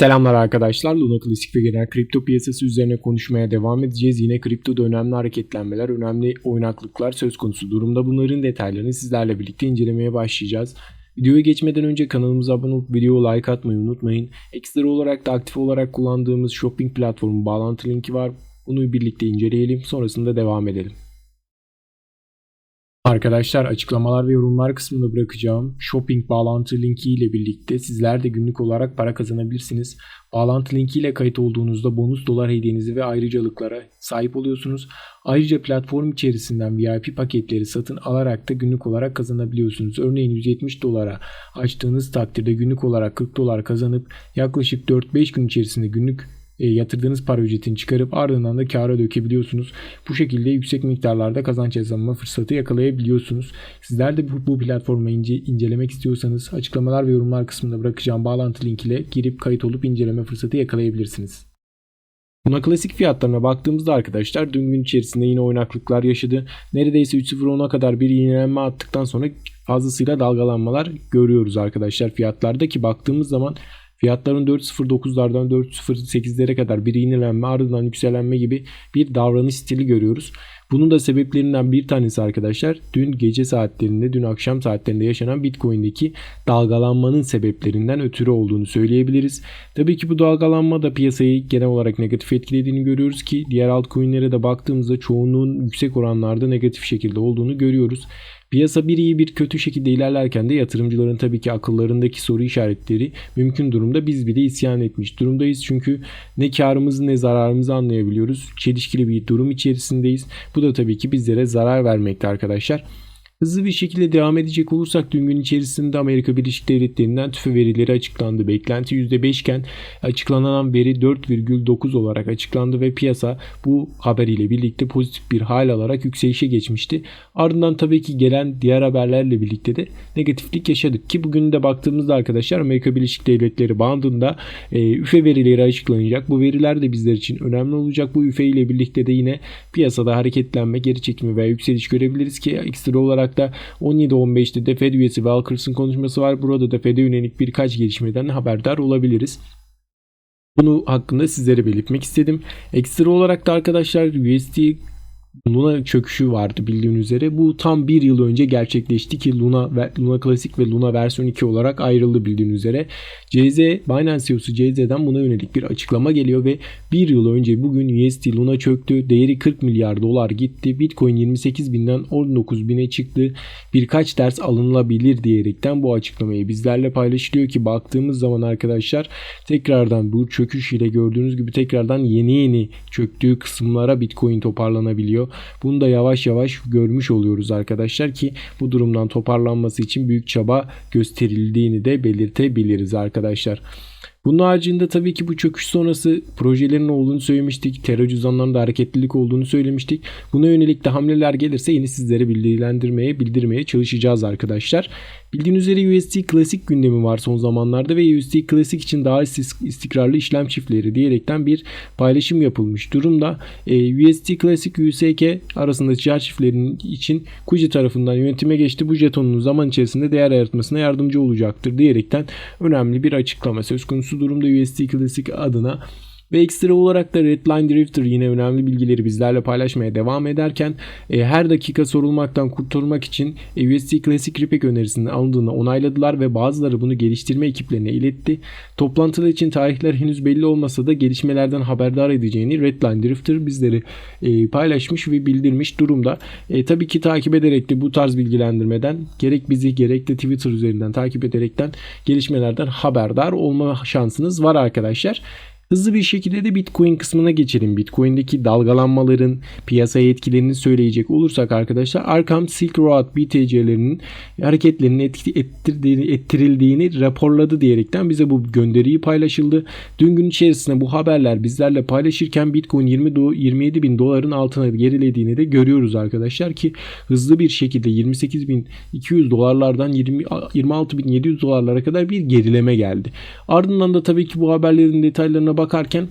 Selamlar arkadaşlar. Luna Klasik ve genel kripto piyasası üzerine konuşmaya devam edeceğiz. Yine kriptoda önemli hareketlenmeler, önemli oynaklıklar söz konusu durumda. Bunların detaylarını sizlerle birlikte incelemeye başlayacağız. Videoya geçmeden önce kanalımıza abone olup videoya like atmayı unutmayın. Ekstra olarak da aktif olarak kullandığımız shopping platformu bağlantı linki var. Bunu birlikte inceleyelim. Sonrasında devam edelim. Arkadaşlar açıklamalar ve yorumlar kısmında bırakacağım shopping bağlantı linki ile birlikte sizler de günlük olarak para kazanabilirsiniz. Bağlantı linki ile kayıt olduğunuzda bonus dolar hediyenizi ve ayrıcalıklara sahip oluyorsunuz. Ayrıca platform içerisinden VIP paketleri satın alarak da günlük olarak kazanabiliyorsunuz. Örneğin 170 dolara açtığınız takdirde günlük olarak 40 dolar kazanıp yaklaşık 4-5 gün içerisinde günlük yatırdığınız para ücretini çıkarıp ardından da kâra dökebiliyorsunuz. Bu şekilde yüksek miktarlarda kazanç kazanma fırsatı yakalayabiliyorsunuz. Sizler de bu, bu platformu ince, incelemek istiyorsanız açıklamalar ve yorumlar kısmında bırakacağım bağlantı link ile girip kayıt olup inceleme fırsatı yakalayabilirsiniz. Buna klasik fiyatlarına baktığımızda arkadaşlar dün gün içerisinde yine oynaklıklar yaşadı. Neredeyse 3.010'a kadar bir yenilenme attıktan sonra fazlasıyla dalgalanmalar görüyoruz arkadaşlar fiyatlarda ki baktığımız zaman Fiyatların 4.09'lardan 4.08'lere kadar bir iğnelenme ardından yükselenme gibi bir davranış stili görüyoruz. Bunun da sebeplerinden bir tanesi arkadaşlar dün gece saatlerinde, dün akşam saatlerinde yaşanan Bitcoin'deki dalgalanmanın sebeplerinden ötürü olduğunu söyleyebiliriz. Tabii ki bu dalgalanma da piyasayı genel olarak negatif etkilediğini görüyoruz ki diğer altcoin'lere de baktığımızda çoğunluğun yüksek oranlarda negatif şekilde olduğunu görüyoruz. Piyasa bir iyi bir kötü şekilde ilerlerken de yatırımcıların tabii ki akıllarındaki soru işaretleri mümkün durumda biz bile isyan etmiş durumdayız. Çünkü ne karımızı ne zararımızı anlayabiliyoruz. Çelişkili bir durum içerisindeyiz. Bu da tabii ki bizlere zarar vermekte arkadaşlar. Hızlı bir şekilde devam edecek olursak dün gün içerisinde Amerika Birleşik Devletleri'nden tüfe verileri açıklandı. Beklenti %5 iken açıklanan veri 4,9 olarak açıklandı ve piyasa bu haberiyle birlikte pozitif bir hal alarak yükselişe geçmişti. Ardından tabii ki gelen diğer haberlerle birlikte de negatiflik yaşadık ki bugün de baktığımızda arkadaşlar Amerika Birleşik Devletleri bandında e, üfe verileri açıklanacak. Bu veriler de bizler için önemli olacak. Bu üfe ile birlikte de yine piyasada hareketlenme, geri çekimi veya yükseliş görebiliriz ki ekstra olarak da 17-15'te de Fed üyesi Walkers'ın konuşması var. Burada da Fed'e yönelik birkaç gelişmeden haberdar olabiliriz. Bunu hakkında sizlere belirtmek istedim. Ekstra olarak da arkadaşlar USD Luna çöküşü vardı bildiğin üzere. Bu tam bir yıl önce gerçekleşti ki Luna ve Luna Classic ve Luna versiyon 2 olarak ayrıldı bildiğin üzere. CZ, Binance CEO'su CZ'den buna yönelik bir açıklama geliyor ve bir yıl önce bugün USD Luna çöktü. Değeri 40 milyar dolar gitti. Bitcoin 28 binden 19 bine çıktı. Birkaç ders alınılabilir diyerekten bu açıklamayı bizlerle paylaşılıyor ki baktığımız zaman arkadaşlar tekrardan bu çöküş ile gördüğünüz gibi tekrardan yeni yeni çöktüğü kısımlara Bitcoin toparlanabiliyor. Bunu da yavaş yavaş görmüş oluyoruz arkadaşlar ki bu durumdan toparlanması için büyük çaba gösterildiğini de belirtebiliriz arkadaşlar. Bunun haricinde tabii ki bu çöküş sonrası projelerin olduğunu söylemiştik. Terör cüzdanlarında hareketlilik olduğunu söylemiştik. Buna yönelik de hamleler gelirse yeni sizlere bilgilendirmeye, bildirmeye çalışacağız arkadaşlar. Bildiğiniz üzere USD Classic gündemi var son zamanlarda ve USD Classic için daha istikrarlı işlem çiftleri diyerekten bir paylaşım yapılmış durumda. E, USD Classic USK arasında ticaret çiftlerinin için Kuji tarafından yönetime geçti. Bu jetonun zaman içerisinde değer yaratmasına yardımcı olacaktır diyerekten önemli bir açıklama söz konusu durumda USD Classic adına. Ve ekstra olarak da Redline Drifter yine önemli bilgileri bizlerle paylaşmaya devam ederken e, her dakika sorulmaktan kurtulmak için e, USD Classic Repack önerisinin alındığını onayladılar ve bazıları bunu geliştirme ekiplerine iletti. Toplantılar için tarihler henüz belli olmasa da gelişmelerden haberdar edeceğini Redline Drifter bizleri e, paylaşmış ve bildirmiş durumda. E, tabii ki takip ederek de bu tarz bilgilendirmeden gerek bizi gerek de Twitter üzerinden takip ederekten gelişmelerden haberdar olma şansınız var arkadaşlar. Hızlı bir şekilde de Bitcoin kısmına geçelim. Bitcoin'deki dalgalanmaların piyasaya etkilerini söyleyecek olursak arkadaşlar Arkham Silk Road BTC'lerinin hareketlerinin ettirdiğini, ettirildiğini raporladı diyerekten bize bu gönderiyi paylaşıldı. Dün gün içerisinde bu haberler bizlerle paylaşırken Bitcoin 20 do 27 bin doların altına gerilediğini de görüyoruz arkadaşlar ki hızlı bir şekilde 28.200 dolarlardan 20, 26.700 dolarlara kadar bir gerileme geldi. Ardından da tabii ki bu haberlerin detaylarına bakarken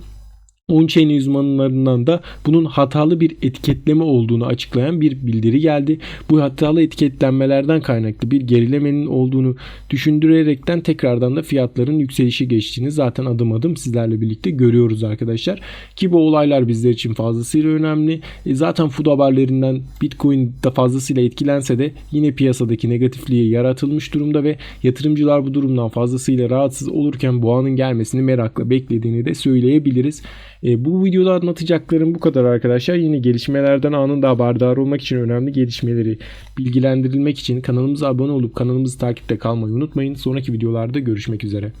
On-chain uzmanlarından da bunun hatalı bir etiketleme olduğunu açıklayan bir bildiri geldi. Bu hatalı etiketlenmelerden kaynaklı bir gerilemenin olduğunu düşündürerekten tekrardan da fiyatların yükselişi geçtiğini zaten adım adım sizlerle birlikte görüyoruz arkadaşlar. Ki bu olaylar bizler için fazlasıyla önemli. E zaten food haberlerinden Bitcoin da fazlasıyla etkilense de yine piyasadaki negatifliği yaratılmış durumda ve yatırımcılar bu durumdan fazlasıyla rahatsız olurken boğanın gelmesini merakla beklediğini de söyleyebiliriz. E, bu videoda anlatacaklarım bu kadar arkadaşlar. Yine gelişmelerden anında haberdar olmak için önemli gelişmeleri bilgilendirilmek için kanalımıza abone olup kanalımızı takipte kalmayı unutmayın. Sonraki videolarda görüşmek üzere.